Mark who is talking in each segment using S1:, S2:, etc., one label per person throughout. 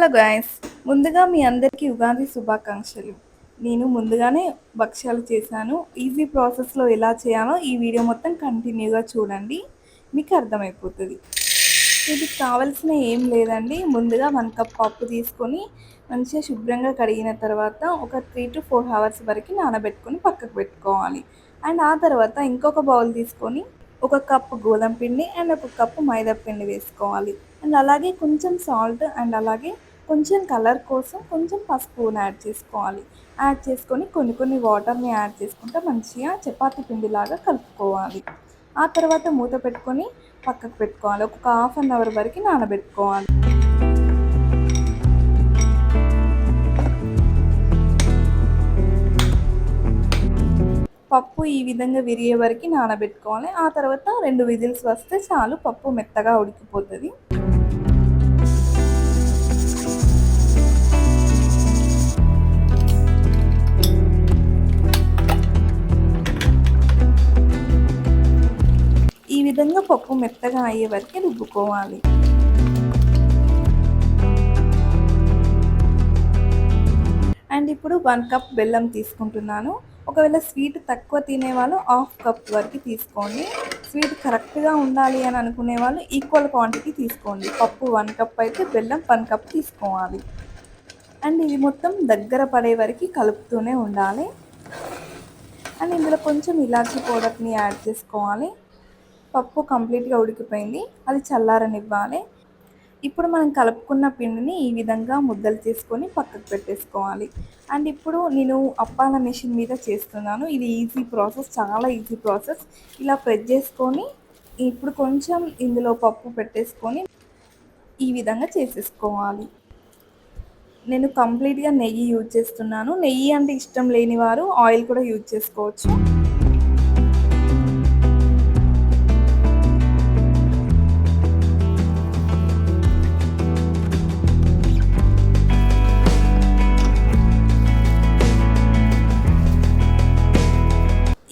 S1: Hello guys. ముందుగా మీ అందరికీ ఉగాది శుభాకాంక్షలు. నేను ముందుగానే భక్ష్యాలు చేశాను. ఈజీ ప్రాసెస్లో ఎలా చేయాలో ఈ వీడియో మొత్తం కంటిన్యూగా చూడండి. మీకు అర్థమైపోతుంది. ఇది కావాల్సిన ఏం లేదండి. ముందుగా వన్ కప్ పప్పు తీసుకొని మంచిగా శుభ్రంగా కడిగిన తర్వాత ఒక త్రీ టు ఫోర్ అవర్స్ వరకు నానబెట్టుకొని పక్కకు పెట్టుకోవాలి. అండ్ ఆ తర్వాత ఇంకొక బౌల్ తీసుకొని ఒక కప్పు గోధుమ పిండి అండ్ ఒక కప్పు మైదా పిండి వేసుకోవాలి. అండ్ అలాగే కొంచెం సాల్ట్ అండ్ అలాగే కొంచెం కలర్ కోసం కొంచెం పసుపుని యాడ్ చేసుకోవాలి. యాడ్ చేసుకొని కొన్ని కొన్ని వాటర్ని యాడ్ చేసుకుంటే మంచిగా చపాతీ పిండిలాగా కలుపుకోవాలి. ఆ తర్వాత మూత పెట్టుకొని పక్కకు పెట్టుకోవాలి. ఒక హాఫ్ అన్ అవర్ వరకు నానబెట్టుకోవాలి. పప్పు ఈ విధంగా విరిగే వరకు నానబెట్టుకోవాలి. ఆ తర్వాత రెండు విజిల్స్ వస్తే చాలు పప్పు మెత్తగా ఉడికిపోతుంది. విధంగా పప్పు మెత్తగా అయ్యే వరకు రుబ్బుకోవాలి. అండ్ ఇప్పుడు వన్ కప్ బెల్లం తీసుకుంటున్నాను. ఒకవేళ స్వీట్ తక్కువ తినేవాళ్ళు హాఫ్ కప్ వరకు తీసుకోండి. స్వీట్ కరెక్ట్గా ఉండాలి అని అనుకునే వాళ్ళు ఈక్వల్ క్వాంటిటీ తీసుకోండి. పప్పు వన్ కప్ అయితే బెల్లం వన్ కప్ తీసుకోవాలి. అండ్ ఇది మొత్తం దగ్గర పడే వరకు కలుపుతూనే ఉండాలి. అండ్ ఇందులో కొంచెం ఇలాచీ పౌడర్ని యాడ్ చేసుకోవాలి. పప్పు కంప్లీట్గా ఉడికిపోయింది. అది చల్లారనివ్వాలి. ఇప్పుడు మనం కలుపుకున్న పిండిని ఈ విధంగా ముద్దలు చేసుకొని పక్కకు పెట్టేసుకోవాలి. అండ్ ఇప్పుడు నేను అప్పాల మెషిన్ మీద చేస్తున్నాను. ఇది ఈజీ ప్రాసెస్ చాలా ఈజీ ప్రాసెస్. ఇలా ప్రెస్ చేసుకొని ఇప్పుడు కొంచెం ఇందులో పప్పు పెట్టేసుకొని ఈ విధంగా చేసేసుకోవాలి. నేను కంప్లీట్గా నెయ్యి యూజ్ చేస్తున్నాను. నెయ్యి అంటే ఇష్టం లేని వారు ఆయిల్ కూడా యూజ్ చేసుకోవచ్చు.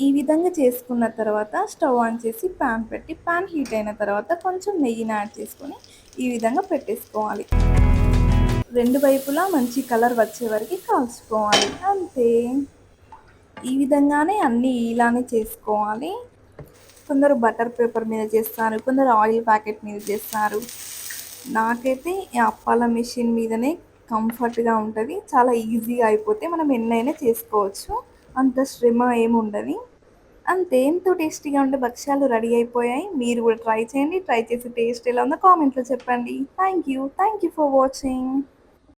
S1: ఈ విధంగా చేసుకున్న తర్వాత స్టవ్ ఆన్ చేసి ప్యాన్ పెట్టి ప్యాన్ హీట్ అయిన తర్వాత కొంచెం నెయ్యిని యాడ్ చేసుకొని ఈ విధంగా పెట్టేసుకోవాలి. రెండు వైపులా మంచి కలర్ వచ్చే వరకు కాల్చుకోవాలి. అంతే. ఈ విధంగానే అన్నీ ఇలానే చేసుకోవాలి. కొందరు బటర్ పేపర్ మీద చేస్తారు కొందరు ఆయిల్ ప్యాకెట్ మీద చేస్తారు. నాకైతే ఈ అప్పాల మిషన్ మీదనే కంఫర్ట్గా ఉంటుంది. చాలా ఈజీగా అయిపోతే మనం ఎన్నైనా చేసుకోవచ్చు. అంత శ్రమ ఏముండదు. అంతే ఎంతో టేస్టీగా ఉండే భక్ష్యాలు రెడీ అయిపోయాయి. మీరు కూడా ట్రై చేయండి. ట్రై చేసి టేస్ట్ ఎలా ఉందో కామెంట్లో చెప్పండి. Thank you. Thank you for watching.